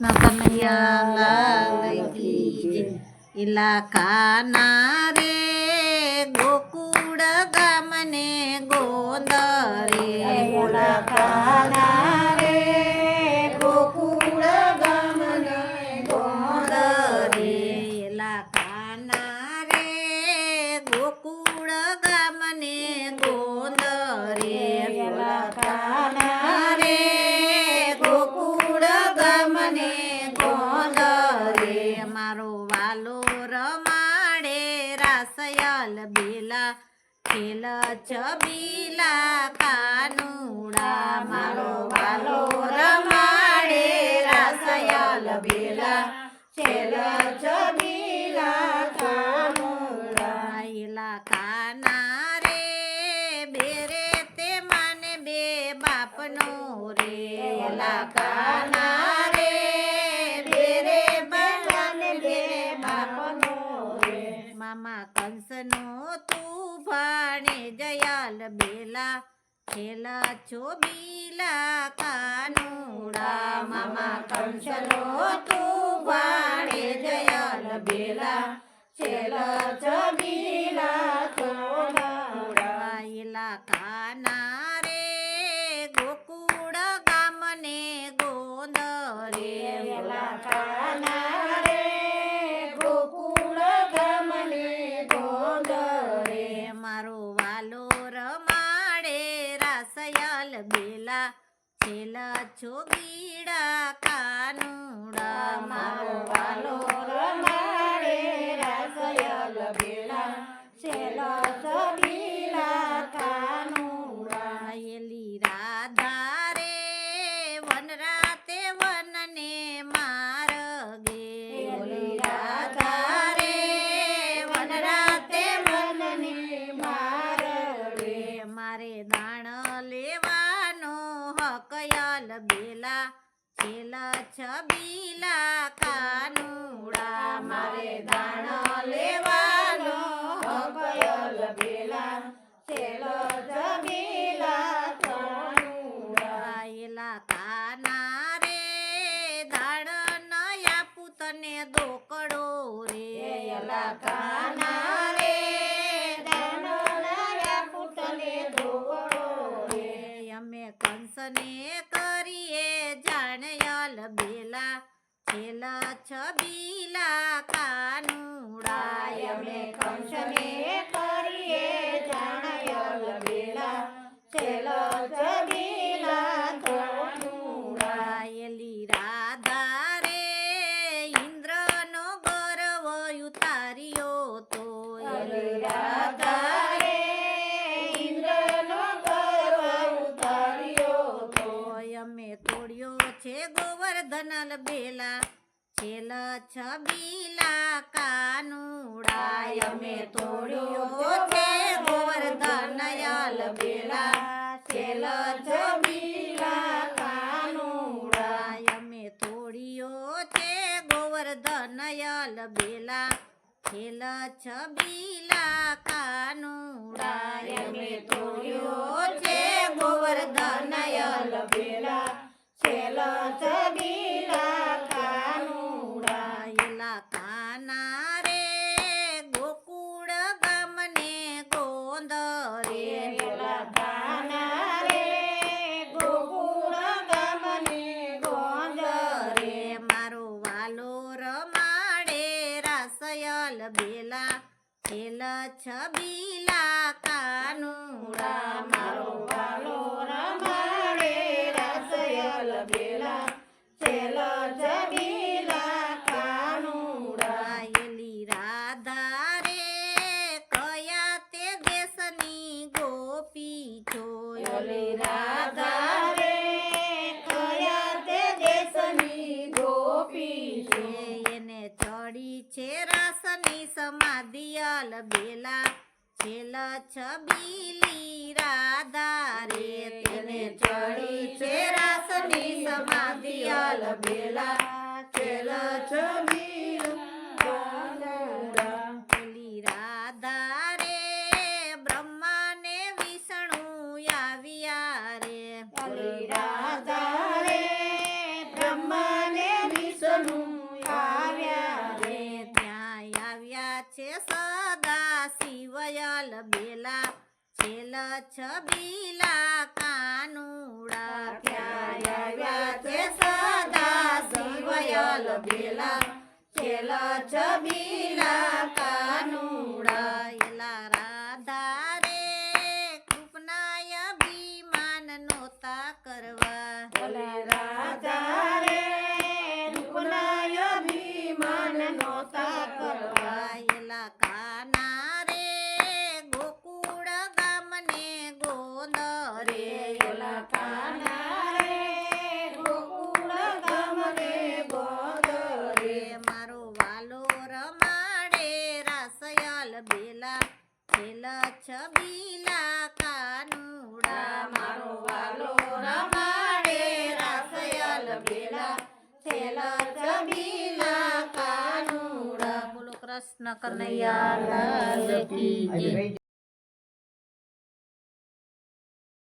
કનૈયા લાલ કી જય. ઇલા કાના રે રમાડે રાસયલ બેલા, ખેલ છબીલા કાનુડા. મારો વાલો રમાડે રાસયલ બેલા, ખેલ છબીલા કાનુડા. કાના રે, બેરે તે માને બે બાપનો રે. એલા કાના કંસનો તું જયાલ બેલા ખેલા છોબીલા કાનુડા મામા કંસલો તું જયાલ બેલા છેલા છબીલા છોગીડા કાનુડા મારો. વાલો રમાડે રાસયલ બેલા છેલો છબીલા કાનુડા. એલી રાધા રે વનને રે વનને. મારે લેવાનો હકયલ બેલા છેલા છબીલા, કાનુડા મારે દાણ લેવાનો. હકયલ બેલા છેલો છબીલા, કાનુડા. કાના રે, દાણ નયા પૂતને દોકડો રે. કાના રે દાનોલાયા પુતને ધોળો રે અમે કંસને કરીએ જાણયલ બેલા છેલ છબીલા કાનુડાય મે કંસ કંસને કરીએ જાણયલ છેલ છબીલા કાનુડાય મે તોડ્યો છે ગોવર્ધનયલ બેલા છેલ છબીલા કાનુડાય મે તોડ્યો છે ગોવર્ધનયલ બેલા છેલ છબીલા કાનુડાય મે તોડ્યો રાસયલ બેલા છેલ છબીલા કાનુડા બેલા છેલ છબીલી રાધા રે, તેને ચડી છે રાસની સમાધિ અલ બેલા. છેલ છબીલી રાધા રે, બ્રહ્માને વિષ્ણુ આવ્યા રે. રાધા રે, બ્રહ્માને વિષ્ણુ છેલ છબીલા કાનુડા તે સદા શિવયલ બેલા. છેલ છબીલા કાનુડા એલા રાધા રે. કૃપનાય અભિમાન નોતા કરવા. રાધા રે રૂપનાય અભિમાન નોતા કરવા. એલા કાના છેલ છબીલા કાનુડા મારો વાલો રમાડે રાસયલ બેલા કાનુડા બોલો કૃષ્ણ કનૈયા.